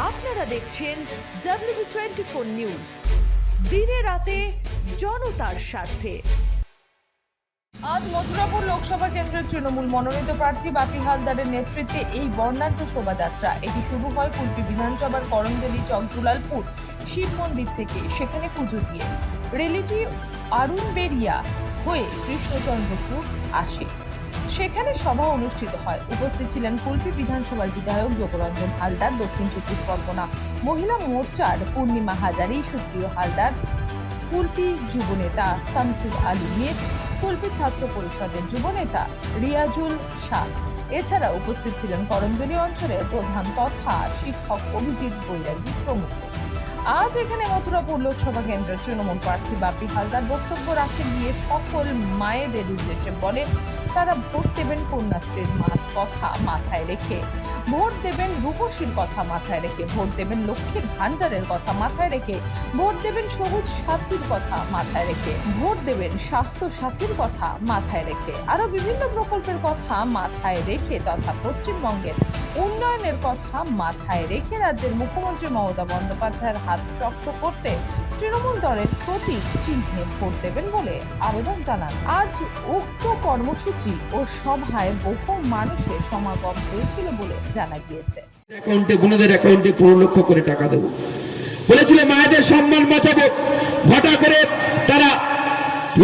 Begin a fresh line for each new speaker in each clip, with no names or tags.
আপনারা দেখছেন W twenty four news দিনে রাতে জনতার স্বার্থে।
আজ মথুরাপুর লোকসভা কেন্দ্রের তৃণমূল মনোনীত প্রার্থী বাপি হালদারের নেতৃত্বে এই বর্ণাঢ্য শোভাযাত্রা। এটি শুরু হয় কুলপি বিধানসভার করমদেলি চকদুলালপুর শিব মন্দির থেকে। সেখানে পুজো দিয়ে রেলিটি আরুণ বেরিয়া হয়ে কৃষ্ণচন্দ্রপুর আসে। সেখানে সভা অনুষ্ঠিত হয়। উপস্থিত ছিলেন কুলপি বিধানসভার বিধায়ক যোগরঞ্জন হালদার, দক্ষিণ চব্বিশ পরগনা মহিলা মোর্চার পূর্ণিমা হাজারি, সুপ্রিয় হালদার, কুলপি যুবনেতা শামসুল আলী মির, কুলপি ছাত্র পরিষদের যুবনেতা রিয়াজুল শাহ। এছাড়া উপস্থিত ছিলেন করঞ্জলি অঞ্চলের প্রধান তথা শিক্ষক অভিজিৎ বৈরাগী প্রমুখ। আজ এখানে মথুরাপুর লোকসভা কেন্দ্রের তৃণমূল প্রার্থী বাপি হালদার বক্তব্য রাখতে গিয়ে সকল মায়েদের উদ্দেশ্যে বলেন, তারা ভোট দেবেন কন্যাশ্রীর কথা মাথায় রেখে। ভোট দেবেন রূপসীর কথা মাথায় রেখে, ভোট দেবেন লক্ষ্মীর ভান্ডারের কথা মাথায় রেখে, ভোট দেবেন সবুজ সাথীর কথা মাথায় রেখে, ভোট দেবেন স্বাস্থ্য সাথীর কথা মাথায় রেখে আরও বিভিন্ন প্রকল্পের কথা মাথায় রেখে তথা পশ্চিমবঙ্গের উন্নয়নের কথা মাথায় রেখে রাজ্যের মুখ্যমন্ত্রী মমতা বন্দ্যোপাধ্যায়ের হাত শক্ত করতে তৃণমূল দলের প্রতীক চিহ্নে ভোট দেবেন বলে আবেদন জানান। আজ উক্ত কর্মসূচি ও সভায় বহু মানুষের সমাগম হয়েছিল বলে জানা গিয়েছে।
অ্যাকাউন্টে বোনদের অ্যাকাউন্টে পনেরো করে টাকা দেবো। বলেছিল, মায়েদের সম্মান বাঁচাবো। ঘটা করে তারা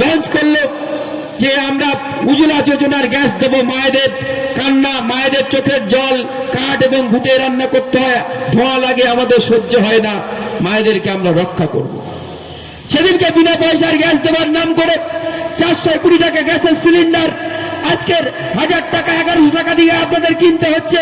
লঞ্চ করল। যে আমরা উজলা যোজনার গ্যাস দেব মায়েদের কান্না, মায়েদের চোখের জল, কাঠ এবং ঘুটে রান্না করতে হয়, ধোঁয়া লাগে, আমাদের সহ্য হয় না, মায়েদেরকে আমরা রক্ষা করব। সেদিনকে বিনা পয়সার গ্যাস দেওয়ার নাম করে চারশো কুড়ি টাকা গ্যাসের সিলিন্ডার, আজকের হাজার টাকা, এগারোশো টাকা দিয়ে আপনাদের কিনতে হচ্ছে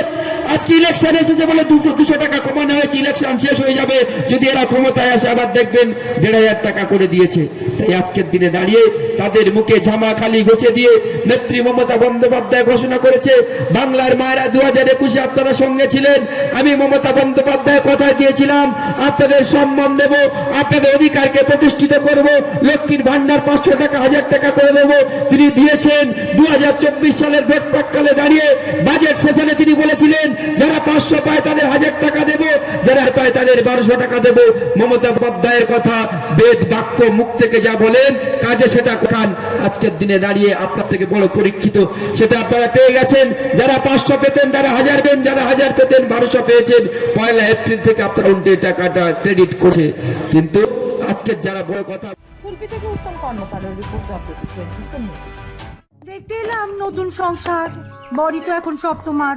আজকে ইলেকশন এসেছে বলে দুশো দুশো টাকা কমানো হয়েছে ইলেকশন শেষ হয়ে যাবে। যদি এরা ক্ষমতায় আসে, আবার দেখবেন দেড় হাজার টাকা করে দিয়েছে। তাই আজকের দিনে দাঁড়িয়ে তাদের মুখে ঝামা খালি ঘষে দিয়ে নেত্রী মমতা বন্দ্যোপাধ্যায় ঘোষণা করেছে, বাংলার মায়েরা দু হাজার একুশে আপনারা সঙ্গে ছিলেন। আমি মমতা বন্দ্যোপাধ্যায় কথা দিয়েছিলাম, আপনাদের সম্মান দেব, আপনাদের অধিকারকে প্রতিষ্ঠিত করব, লক্ষ্মীর ভান্ডার পাঁচশো টাকা, হাজার টাকা করে দেব। তিনি দিয়েছেন দু হাজার চব্বিশ সালের ভোট প্রাককালে দাঁড়িয়ে, বাজেট সেশনে তিনি বলেছিলেন যারা পাঁচশো পায় তাদের হাজার টাকা দেব যারা পায় তাদের বারোশো টাকা দেব মমতা বন্দ্যোপাধ্যায়ের কথা বেদ বাক্য মুখ থেকে যা বলেন কাজে সেটা খান আজকের দিনে দাঁড়িয়ে আপনার থেকে বড় পরীক্ষিত সেটা আপনারা পেয়ে গেছেন। যারা পাঁচশো পেতেন তারা হাজার পেন যারা হাজার পেতেন বারোশো পেয়েছেন। পয়লা এপ্রিল থেকে আপনার উল্টে টাকাটা ক্রেডিট করছে। কিন্তু আজকের যারা বড় কথা
কুলপি থেকে Uttam কর্মকারের report W twenty four news
দেখতে এলাম নতুন সংসার বড়ি তো এখন সব তোমার